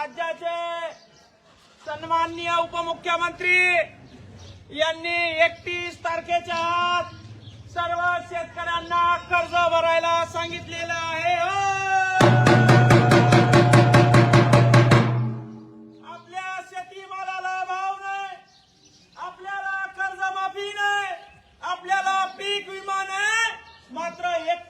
राज्याचे सन्माननीय उपमुख्यमंत्री यांनी एकतीस तारखेच्या आत सर्व शेतकऱ्यांना कर्ज भरायला सांगितलेलं आहे. हो! आपल्या शेतीमालाला भाव नाही. आपल्याला कर्जमाफी नाही. आपल्याला पीक विमा नाही. मात्र एक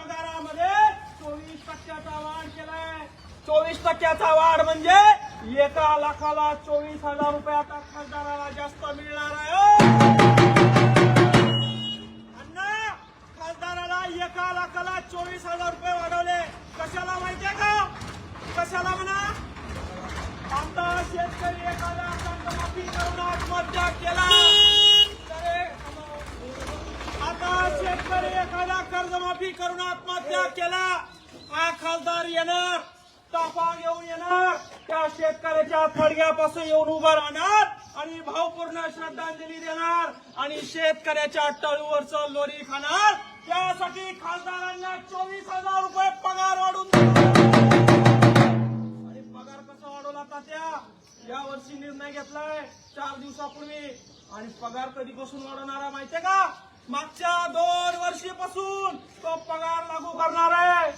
टक्क्याचा वाढ केलाय. चोवीस टक्क्याचा वाढ म्हणजे एका लाखाला चोवीस हजार रुपये आता खासदाराला जास्त मिळणार आहे. अण्णा खासदाराला एका लाखाला चोवीस हजार रुपये वाढवले. कशाला माहितीये का? कशाला म्हणा? आता शेतकरी एखादा कर्जमाफी करून आत्महत्या केला. आता शेतकरी एखादा कर्जमाफी करून आत्महत्या केला. हा खासदार येणार ताफा घेऊन येणार त्या शेतकऱ्याच्या थडग्यापासून येऊन उभं राहणार आणि भावपूर्ण श्रद्धांजली देणार आणि शेतकऱ्याच्या टळूवरचं लोरी खाणार. त्यासाठी खासदारांना चोवीस हजार रुपये पगार वाढून देणार. आणि पगार कसा वाढवला तात्या या वर्षी निर्णय घेतलाय चार दिवसापूर्वी. आणि पगार कधीपासून वाढवणार आहे माहितीये का? मागच्या दोन वर्षीपासून तो पगार लागू करणार आहे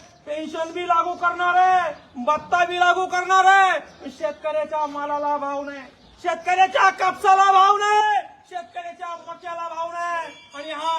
पेन्शन बी लागू करणार आहे भत्ता बी लागू करणार आहे. शेतकऱ्याच्या मालाला भाव नाही. शेतकऱ्याच्या कापसाला भाव नाही. शेतकऱ्याच्या मक्याला भाव नाही. आणि हा